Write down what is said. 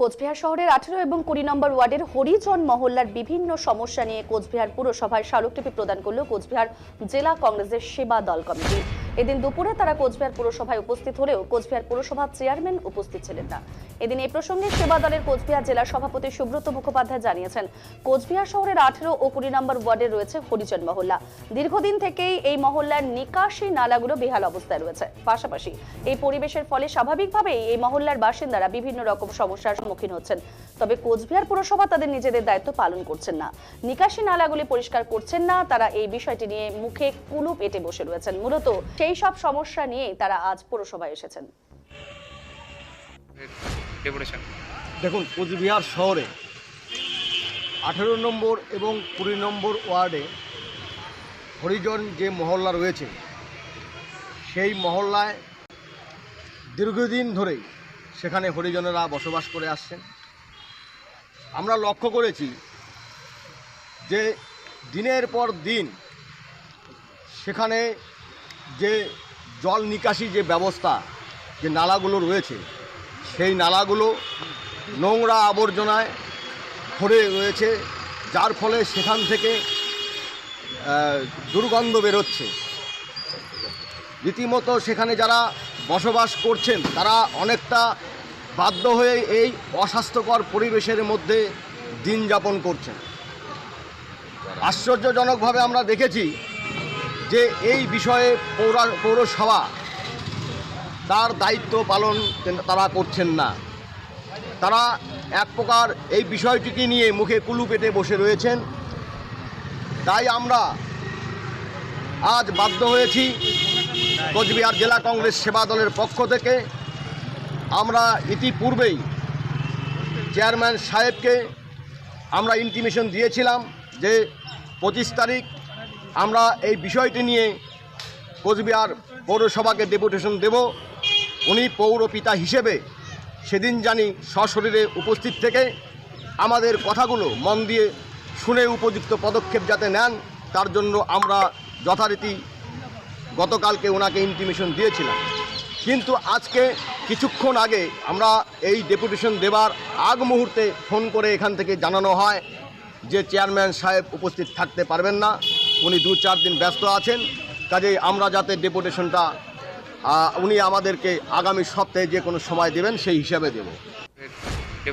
কোচবিহার শহরের আঠেরো এবং কুড়ি নম্বর ওয়ার্ডের হরিজন মহল্লার বিভিন্ন সমস্যা নিয়ে কোচবিহার পুরসভায় স্মারকলিপি প্রদান করল কোচবিহার জেলা কংগ্রেসের সেবা দল কমিটি। এদিন দুপুরে তারা কোচবিহার পুরসভায় উপস্থিত হলেও কোচবিহার পুরসভার চেয়ারম্যান উপস্থিত ছিলেন না। এদিন এই প্রসঙ্গে সেবা দলের কোচবিহার জেলা সভাপতি সুব্রত মুখোপাধ্যায় জানিয়েছেন, কোচবিহার শহরের আঠেরো ও কুড়ি নম্বর ওয়ার্ডে রয়েছে হরিজন মহল্লা। দীর্ঘদিন থেকেই এই মহল্লার নিকাশি নালাগুলো বেহাল অবস্থায় রয়েছে। পাশাপাশি এই পরিবেশের ফলে স্বাভাবিকভাবেই এই মহল্লার বাসিন্দারা বিভিন্ন রকম সমস্যার সম্মুখীন হচ্ছেন। তবে কোচবিহার পুরসভা তাদের নিজেদের দায়িত্ব পালন করছেন না। নিকাশি নালাগুলি পরিষ্কার করছেন না, তারা এই বিষয়টি নিয়ে মুখে কুলুপ এটে বসে রয়েছেন। মূলত সেই সব সমস্যা নিয়েই তারা আজ পৌরসভায় এসেছেন। দেখুন কোচবিহার শহরে আঠেরো নম্বর এবং কুড়ি নম্বর ওয়ার্ডে হরিজন যে মহল্লা রয়েছে সেই মহল্লায় দীর্ঘদিন ধরেই সেখানে হরিজনেরা বসবাস করে আসছেন। আমরা লক্ষ্য করেছি যে দিনের পর দিন সেখানে যে জল নিকাশি যে ব্যবস্থা, যে নালাগুলো রয়েছে, সেই নালাগুলো নোংরা আবর্জনায় ভরে রয়েছে, যার ফলে সেখান থেকে দুর্গন্ধ বেরোচ্ছে। রীতিমতো সেখানে যারা বসবাস করছেন, তারা অনেকটা বাধ্য হয়ে এই অস্বাস্থ্যকর পরিবেশের মধ্যে দিন যাপন করছেন। আশ্চর্যজনকভাবে আমরা দেখেছি যে এই বিষয়ে পৌরা, পৌরসভা তার দায়িত্ব পালন তারা করছেন না। তারা এক প্রকার এই বিষয়টিকে নিয়ে মুখে কুলু পেটে বসে রয়েছেন। তাই আমরা আজ বাধ্য হয়েছি কোচবিহার জেলা কংগ্রেস সেবা দলের পক্ষ থেকে। আমরা ইতিপূর্বেই চেয়ারম্যান সাহেবকে আমরা ইন্টিমেশন দিয়েছিলাম যে পঁচিশ তারিখ আমরা এই বিষয়টি নিয়ে কোচবিহার পৌরসভাকে ডেপুটেশন দেব। উনি পৌরপিতা হিসেবে সেদিন জানি সশরীরে উপস্থিত থেকে আমাদের কথাগুলো মন দিয়ে শুনে উপযুক্ত পদক্ষেপ যাতে নেন, তার জন্য আমরা যথারীতি গতকালকে ওনাকে ইন্টিমেশন দিয়েছিলাম। কিন্তু আজকে কিছুক্ষণ আগে আমরা এই ডেপুটেশন দেবার আগ মুহূর্তে ফোন করে এখান থেকে জানানো হয় যে চেয়ারম্যান সাহেব উপস্থিত থাকতে পারবেন না। উনি দু চার দিন ব্যস্ত আছেন, কাজেই আমরা যাতে ডেপুটেশনটা উনি আমাদেরকে আগামী সপ্তাহে যে কোনো সময় দেবেন সেই হিসাবে দেব।